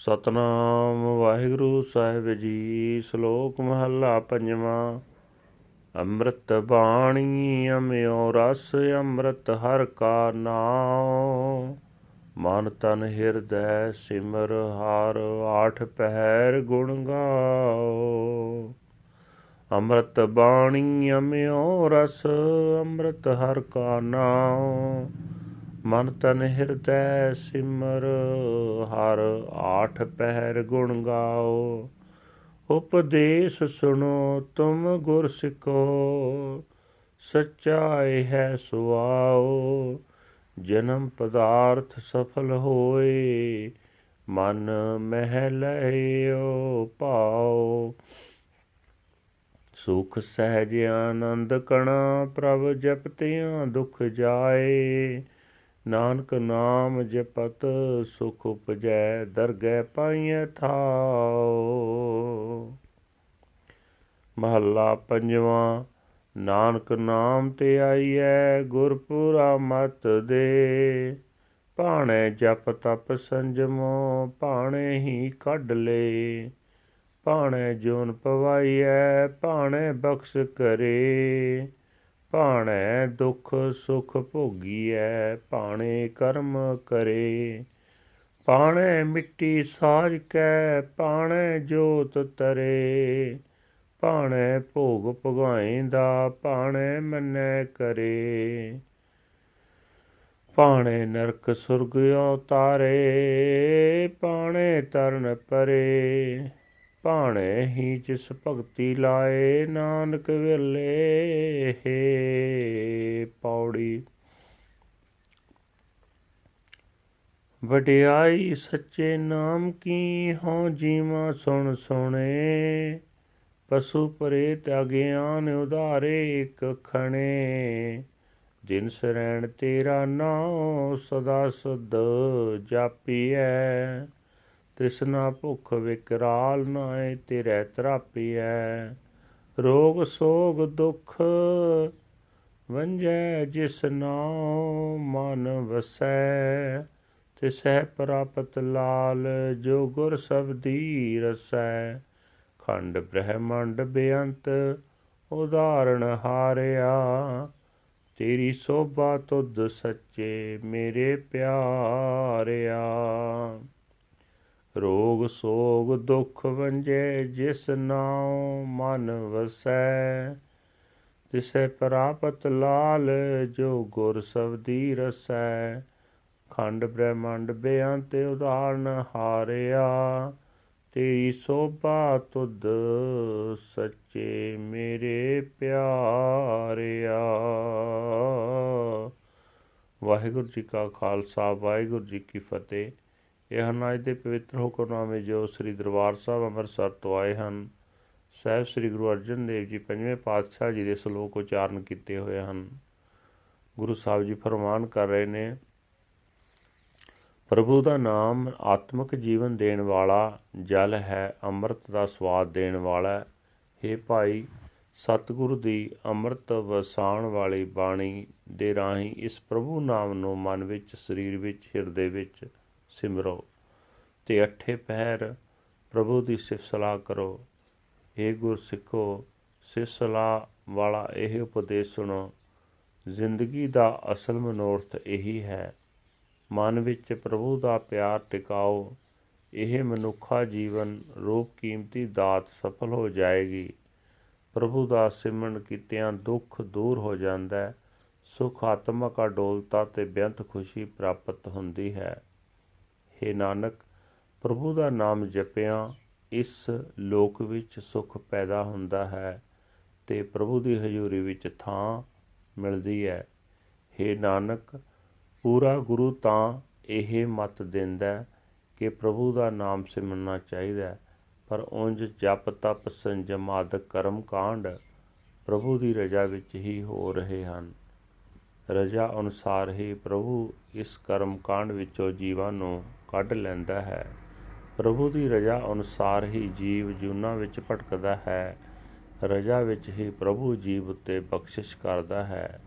ਸਤਨਾਮ ਵਾਹਿਗੁਰੂ ਸਾਹਿਬ ਜੀ, ਸ਼ਲੋਕ ਮਹੱਲਾ ਪੰਜਵਾਂ। ਅੰਮ੍ਰਿਤ ਬਾਣੀ ਅਮਿਓ ਰਸ, ਅੰਮ੍ਰਿਤ ਹਰ ਕਾ ਨਾਮ ਮਨ ਤਨ ਹਿਰਦੈ ਸਿਮਰ ਹਾਰ, ਆਠ ਪਹਿਰ ਗੁਣ ਗਾਓ। ਅੰਮ੍ਰਿਤ ਬਾਣੀ ਅਮਿਓ ਰਸ, ਅੰਮ੍ਰਿਤ ਹਰ ਕਾ ਨਾਮ ਮਨ ਤਨ ਹਿਰਦੈ ਸਿਮਰ, ਹਰ ਆਠ ਪਹਿਰ ਗੁਣ ਗਾਓ। ਉਪਦੇਸ਼ ਸੁਣੋ ਤੁਮ ਗੁਰ ਸਿੱਖੋ, ਸਚਾਈ ਹੈ ਸੁਆਓ। ਜਨਮ ਪਦਾਰਥ ਸਫਲ ਹੋਏ, ਮਨ ਮਹਿ ਲਇਓ ਪਾਓ ਸੁਖ ਸਹਿਜ ਆਨੰਦ ਕਣਾ ਪ੍ਰਭ ਜਪਤਿਆਂ ਦੁਖ ਜਾਏ ਨਾਨਕ ਨਾਮ ਜਪਤ ਸੁਖ ਉਪਜੈ, ਦਰਗਹਿ ਪਾਈਐ ਥਾਉ। ਮਹੱਲਾ ਪੰਜਵਾਂ, ਨਾਨਕ ਨਾਮ ਤੇ ਆਈਐ ਗੁਰਪੁਰਾ ਮਤ ਦੇ। ਭਾਣੇ ਜਪ ਤਪ ਸੰਜਮੋ, ਭਾਣੇ ਹੀ ਕੱਢ ਲੇ। ਭਾਣੇ ਜੋਨ ਪਵਾਈਐ, ਭਾਣੇ ਬਖਸ਼ ਕਰੇ। ਭਾਣੇ ਦੁਖ ਸੁਖ ਭੋਗੀਐ, ਭਾਣੇ ਕਰਮ ਕਰੇ। ਭਾਣੇ ਮਿੱਟੀ ਸਾਜ ਕੈ, ਭਾਣੇ ਜੋਤ ਤਰੇ। ਭਾਣੇ ਭੋਗ ਭਗਾਇਂਦਾ ਭਾਣੇ ਮੰਨੈ ਕਰੇ। ਭਾਣੇ ਨਰਕ ਸੁਰਗ ਉਤਾਰੇ ਭਾਣੇ ਤਰਨ ਪਰੇ। ਭਾਣੇ ਹੀ ਜਿਸ ਭਗਤੀ ਲਾਏ, ਨਾਨਕ ਵੇਲੇ ਹੈ ਪੌੜੀ। ਵਡਿਆਈ ਸੱਚੇ ਨਾਮ ਕੀ ਹਉ ਜੀਵਾ ਸੁਣ ਸੁਣੇ, ਪਸ਼ੂ ਪ੍ਰੇਤ ਅਗਿਆਨ ਉਧਾਰੇ ਇਕ ਖਣੇ। ਦਿਨ ਸਰੈਣ ਤੇਰਾ ਨਾਮ ਸਦਾ ਸੁਧ ਜਾਪੀਐ। ਤ੍ਰਿਸ਼ਨਾ ਭੁਖ ਵਿਕਰਾਲ ਨਾਏ ਤੇਰੇ ਤਰਾਪੀਐ, ਰੋਗ ਸੋਗ ਦੁਖ ਵੰਜੈ ਜਿਸ ਨਾਉ ਮਨ ਵਸੈ ਤਿਸੈ ਪ੍ਰਾਪਤ ਲਾਲ ਜੋ ਗੁਰ ਸਬਦੀ ਰਸੈ ਖੰਡ ਬ੍ਰਹਮੰਡ ਬੇਅੰਤ ਉਦਾਹਰਣ ਹਾਰਿਆ, ਤੇਰੀ ਸੋਭਾ ਤੁਧ ਸੱਚੇ ਮੇਰੇ ਪਿਆਰਿਆ। ਰੋਗ ਸੋਗ ਦੁਖ ਵੰਜੇ ਜਿਸ ਨਾਉ ਮਨ ਵਸੈ, ਤਿਸੈ ਪ੍ਰਾਪਤ ਲਾਲ ਜੋ ਗੁਰ ਸਬਦੀ ਰਸੈ। ਖੰਡ ਬ੍ਰਹਮੰਡ ਬੇਅੰਤ ਉਦਾਹਰਨ ਹਾਰਿਆ ਤੇਰੀ ਸੋਭਾ ਤੁਧ ਸੱਚੇ ਮੇਰੇ ਪਿਆਰਿਆ। ਵਾਹਿਗੁਰੂ ਜੀ ਕਾ ਖਾਲਸਾ, ਵਾਹਿਗੁਰੂ ਜੀ ਕੀ ਫਤਿਹ। ਇਹ ਹਨ ਅੱਜ ਦੇ ਪਵਿੱਤਰ ਹੁਕਮਨਾਮੇ ਜੋ ਸ੍ਰੀ ਦਰਬਾਰ ਸਾਹਿਬ ਅੰਮ੍ਰਿਤਸਰ ਤੋਂ ਆਏ ਹਨ। ਸਹਿਬ ਸ੍ਰੀ ਗੁਰੂ ਅਰਜਨ ਦੇਵ ਜੀ ਪੰਜਵੇਂ ਪਾਤਸ਼ਾਹ ਜੀ ਦੇ ਸ਼ਲੋਕ ਉਚਾਰਨ ਕੀਤੇ ਹੋਏ ਹਨ। ਗੁਰੂ ਸਾਹਿਬ ਜੀ ਫਰਮਾਨ ਕਰ ਰਹੇ ਨੇ, ਪ੍ਰਭੂ ਦਾ ਨਾਮ ਆਤਮਿਕ ਜੀਵਨ ਦੇਣ ਵਾਲਾ ਜਲ ਹੈ, ਅੰਮ੍ਰਿਤ ਦਾ ਸਵਾਦ ਦੇਣ ਵਾਲਾ ਹੈ। ਭਾਈ, ਸਤਿਗੁਰੂ ਦੀ ਅੰਮ੍ਰਿਤ ਵਸਾਣ ਵਾਲੀ ਬਾਣੀ ਦੇ ਰਾਹੀਂ ਇਸ ਪ੍ਰਭੂ ਨਾਮ ਨੂੰ ਮਨ ਵਿੱਚ, ਸਰੀਰ ਵਿੱਚ, ਹਿਰਦੇ ਵਿੱਚ ਸਿਮਰੋ, ਤੇ ਅਠੇ ਪਹਿਰ ਪ੍ਰਭੂ ਦੀ ਸਿਫਤ ਸਲਾਹ ਕਰੋ। ਏ ਗੁਰ ਸਿੱਖੋ, ਸਿਫਤ ਸਲਾਹ ਵਾਲਾ ਇਹ ਉਪਦੇਸ਼ ਸੁਣੋ। ਜ਼ਿੰਦਗੀ ਦਾ ਅਸਲ ਮਨੋਰਥ ਇਹੀ ਹੈ। ਮਨ ਵਿੱਚ ਪ੍ਰਭੂ ਦਾ ਪਿਆਰ ਟਿਕਾਓ। ਇਹ ਮਨੁੱਖਾ ਜੀਵਨ ਰੂਪ ਕੀਮਤੀ ਦਾਤ ਸਫਲ ਹੋ ਜਾਏਗੀ। ਪ੍ਰਭੂ ਦਾ ਸਿਮਰਨ ਕੀਤਿਆਂ ਦੁੱਖ ਦੂਰ ਹੋ ਜਾਂਦਾ ਸੁਖ ਆਤਮਕ ਅਡੋਲਤਾ ਤੇ ਬੇਅੰਤ ਖੁਸ਼ੀ ਪ੍ਰਾਪਤ ਹੁੰਦੀ ਹੈ। हे ਨਾਨਕ, ਪ੍ਰਭੂ ਦਾ ਨਾਮ ਜਪਿਆਂ, ਇਸ ਲੋਕ ਵਿੱਚ ਸੁਖ ਪੈਦਾ ਹੁੰਦਾ ਹੈ ਤੇ ਪ੍ਰਭੂ ਦੀ ਹਜ਼ੂਰੀ ਵਿੱਚ ਥਾਂ ਮਿਲਦੀ ਹੈ। हे ਨਾਨਕ, ਪੂਰਾ ਗੁਰੂ ਤਾਂ ਇਹ ਮਤ ਦਿੰਦਾ ਕਿ ਪ੍ਰਭੂ ਦਾ ਨਾਮ ਸਿਮਰਨਾ ਚਾਹੀਦਾ ਪਰ ਉਂਝ ਜਪ, ਤਪ, ਸੰਜਮ ਆਦਿ ਕਰਮ ਕਾਂਡ ਪ੍ਰਭੂ ਦੀ ਰਜਾ ਵਿੱਚ ਹੀ ਹੋ ਰਹੇ ਹਨ। ਰਜਾ ਅਨੁਸਾਰ ਹੀ ਪ੍ਰਭੂ ਇਸ ਕਰਮ ਕਾਂਡ ਵਿੱਚੋਂ ਜੀਵਾਂ ਨੂੰ ਕੱਢ ਲੈਂਦਾ ਹੈ। ਪ੍ਰਭੂ ਦੀ ਰਜਾ ਅਨੁਸਾਰ ਹੀ ਜੀਵ ਜੁਨਾ ਵਿੱਚ ਭਟਕਦਾ ਹੈ। ਰਜਾ ਵਿੱਚ ਹੀ ਪ੍ਰਭੂ ਜੀਵ ਉੱਤੇ ਬਖਸ਼ਿਸ਼ ਕਰਦਾ ਹੈ।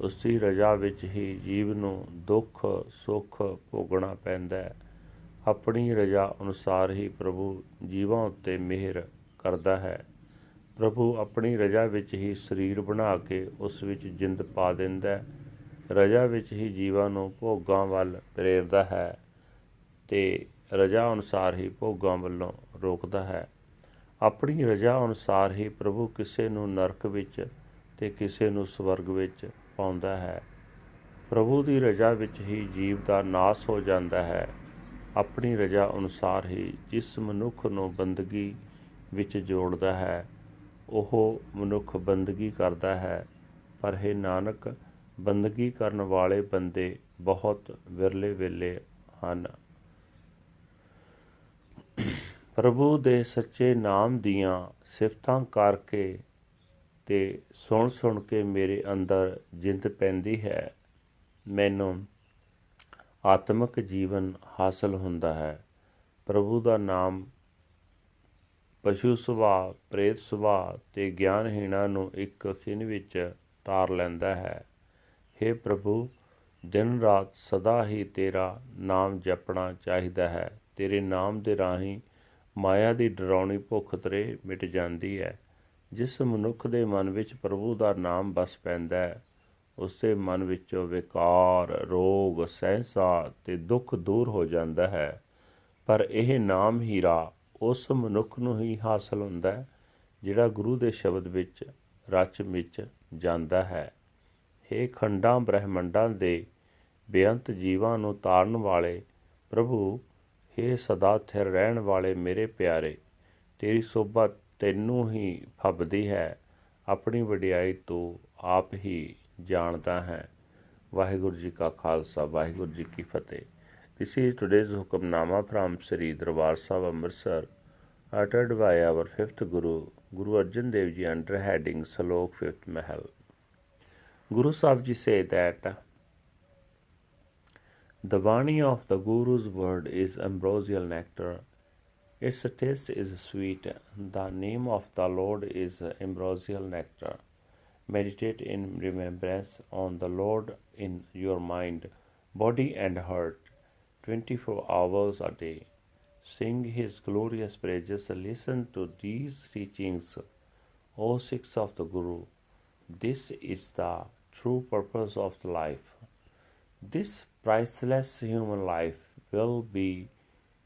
ਉਸ ਦੀ ਰਜਾ ਵਿੱਚ ਹੀ ਜੀਵ ਨੂੰ ਦੁੱਖ, ਸੁੱਖ ਭੋਗਣਾ ਪੈਂਦਾ ਹੈ। ਆਪਣੀ ਰਜ਼ਾ ਅਨੁਸਾਰ ਹੀ ਪ੍ਰਭੂ ਜੀਵਾਂ ਉੱਤੇ ਮਿਹਰ ਕਰਦਾ ਹੈ। ਪ੍ਰਭੂ ਆਪਣੀ ਰਜ਼ਾ ਵਿੱਚ ਹੀ ਸਰੀਰ ਬਣਾ ਕੇ ਉਸ ਵਿੱਚ ਜਿੰਦ ਪਾ ਦਿੰਦਾ ਹੈ। ਰਜ਼ਾ ਵਿੱਚ ਹੀ ਜੀਵਾਂ ਨੂੰ ਭੋਗਾਂ ਵੱਲ ਪ੍ਰੇਰਦਾ ਹੈ। ਤੇ ਰਜ਼ਾ ਅਨੁਸਾਰ ਹੀ ਭੋਗਾਂ ਵੱਲੋਂ ਰੋਕਦਾ ਹੈ। ਆਪਣੀ ਰਜ਼ਾ ਅਨੁਸਾਰ ਹੀ ਪ੍ਰਭੂ ਕਿਸੇ ਨੂੰ ਨਰਕ ਵਿੱਚ ਤੇ ਕਿਸੇ ਨੂੰ ਸਵਰਗ ਵਿੱਚ ਪਾਉਂਦਾ ਹੈ। ਪ੍ਰਭੂ ਦੀ ਰਜ਼ਾ ਵਿੱਚ ਹੀ ਜੀਵ ਦਾ ਨਾਸ ਹੋ ਜਾਂਦਾ ਹੈ। ਆਪਣੀ ਰਜ਼ਾ ਅਨੁਸਾਰ ਹੀ ਜਿਸ ਮਨੁੱਖ ਨੂੰ ਬੰਦਗੀ ਵਿੱਚ ਜੋੜਦਾ ਹੈ, ਉਹ ਮਨੁੱਖ ਬੰਦਗੀ ਕਰਦਾ ਹੈ। ਪਰ ਹੈ ਨਾਨਕ, ਬੰਦਗੀ ਕਰਨ ਵਾਲੇ ਬੰਦੇ ਬਹੁਤ ਵਿਰਲੇ ਵੇਲੇ ਹਨ। ਪ੍ਰਭੂ ਦੇ ਸੱਚੇ ਨਾਮ ਦੀਆਂ ਸਿਫਤਾਂ ਕਰਕੇ ਤੇ ਸੁਣ ਸੁਣ ਕੇ ਮੇਰੇ ਅੰਦਰ ਜਿੰਦ ਪੈਂਦੀ ਹੈ, ਮੈਨੂੰ ਆਤਮਿਕ ਜੀਵਨ ਹਾਸਲ ਹੁੰਦਾ ਹੈ। ਪ੍ਰਭੂ ਦਾ ਨਾਮ ਪਸ਼ੂ ਸੁਭਾਅ, ਪ੍ਰੇਤ ਸੁਭਾਅ ਤੇ ਗਿਆਨਹੀਣਾ ਨੂੰ ਇੱਕ ਖਿੰਨ ਵਿੱਚ ਤਾਰ ਲੈਂਦਾ ਹੈ। हे ਪ੍ਰਭੂ, ਦਿਨ ਰਾਤ ਸਦਾ ਹੀ ਤੇਰਾ ਨਾਮ ਜਪਣਾ ਚਾਹੀਦਾ ਹੈ। ਤੇਰੇ ਨਾਮ ਦੇ ਰਾਹੀਂ ਮਾਇਆ ਦੀ ਡਰਾਉਣੀ ਭੁੱਖ ਤਰੇ ਮਿਟ ਜਾਂਦੀ ਹੈ। ਜਿਸ ਮਨੁੱਖ ਦੇ ਮਨ ਵਿੱਚ ਪ੍ਰਭੂ ਦਾ ਨਾਮ ਵਸ ਪੈਂਦਾ ਹੈ ਉਸ ਦੇ ਮਨ ਵਿੱਚੋਂ ਵਿਕਾਰ, ਰੋਗ, ਸਹਿਸਾ ਤੇ ਦੁੱਖ ਦੂਰ ਹੋ ਜਾਂਦਾ ਹੈ। ਪਰ ਇਹ ਨਾਮ ਹੀਰਾ ਉਸ ਮਨੁੱਖ ਨੂੰ ਹੀ ਹਾਸਲ ਹੁੰਦਾ ਹੈ, ਜਿਹੜਾ ਗੁਰੂ ਦੇ ਸ਼ਬਦ ਵਿੱਚ ਰਚ ਵਿੱਚ ਜਾਂਦਾ ਹੈ। हे ਖੰਡਾਂ ਬ੍ਰਹਿਮੰਡਾਂ ਦੇ ਬੇਅੰਤ ਜੀਵਾਂ ਨੂੰ ਤਾਰਨ ਵਾਲੇ ਪ੍ਰਭੂ हे ਸਦਾ ਥਿਰ ਰਹਿਣ ਵਾਲੇ ਮੇਰੇ ਪਿਆਰੇ ਤੇਰੀ ਸੋਭਾ ਤੈਨੂੰ ਹੀ ਫੱਬਦੀ ਹੈ ਆਪਣੀ ਵਡਿਆਈ ਤੂੰ ਆਪ ਹੀ ਜਾਣਦਾ ਹੈ ਵਾਹਿਗੁਰੂ ਜੀ ਕਾ ਖਾਲਸਾ ਵਾਹਿਗੁਰੂ ਜੀ ਕੀ ਫਤਿਹ this is today's Hukamnama from Shri Darbar Sahib Amritsar uttered by our fifth guru guru arjan dev ji under heading slok fifth mahal guru sahib ji say that the Vani of the Guru's word is ambrosial nectar. Its taste is sweet. The name of the Lord is ambrosial nectar. Meditate in remembrance on the Lord in your mind, body, and heart. 24 hours a day. Sing his glorious praises. Listen to these teachings, O Sikhs of the Guru. This is the true purpose of life. This priceless human life will be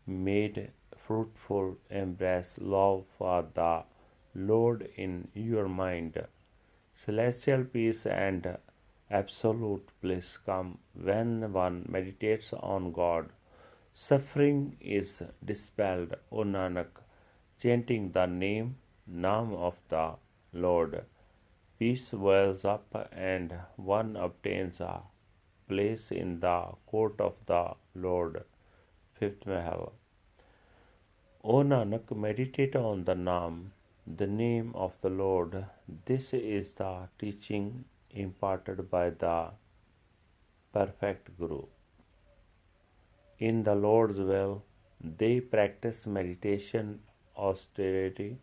made fruitful. Embrace love for the Lord in your mind. Celestial peace and absolute bliss come when one meditates on God. Suffering is dispelled, O Nanak, chanting the name, Naam of the Lord. Peace wells up and one obtains a place in the court of the Lord. Fifth Mahal. O Nanak, meditate on the Naam, the name of the Lord. This is the teaching imparted by the perfect Guru. In the Lord's will, they practice meditation, austerity,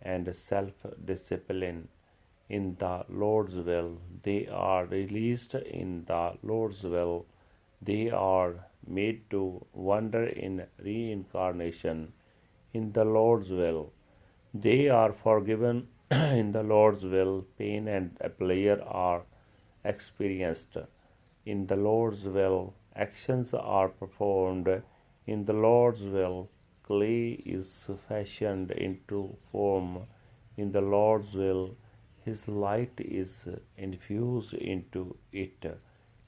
and self discipline. In the Lord's will, they are released. In the Lord's will, they are made to wander in reincarnation. In the Lord's will, they are forgiven in the Lord's will, pain and pleasure are experienced. In the Lord's will, actions are performed. In the Lord's will, clay is fashioned into form. In the Lord's will, His light is infused into it.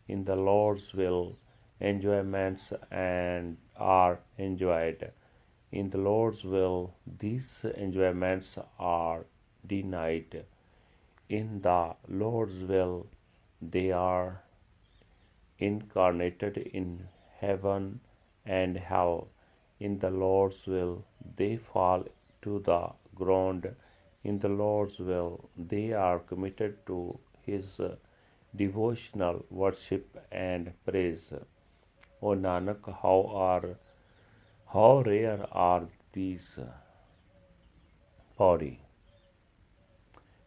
In the Lord's will, enjoyments and are enjoyed. In the Lord's will, these enjoyments are denied. In the Lord's will, they are incarnated in heaven and hell. In the Lord's will, they fall to the ground. In the Lord's will, they are committed to His uh, devotional worship and praise. O Nanak, how are how rare are these uh, body?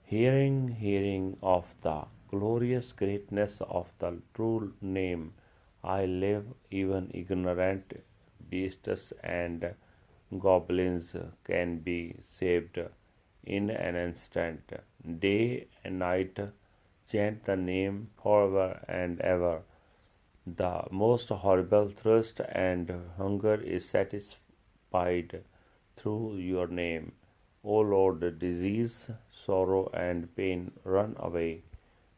Hearing, hearing of the glorious greatness of the true name, I live even ignorant beasts and goblins can be saved in an instant. Day and night chant the name forever and ever. The most horrible thirst and hunger is satisfied through your name. O Lord, disease, sorrow, and pain run away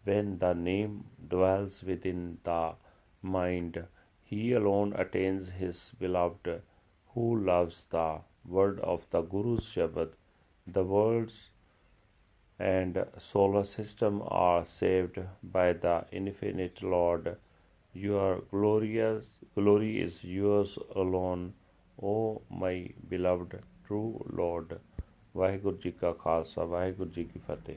when the name dwells within the mind. He alone attains his beloved who loves the word of the Guru's Shabad. The worlds and solar system are saved by the infinite Lord. Your glorious glory is yours alone, O my beloved true Lord. Waheguru ji ਕਾ ਖਾਲਸਾ ਵਾਹਿਗੁਰੂ ਜੀ ਕੀ ਫਤਿਹ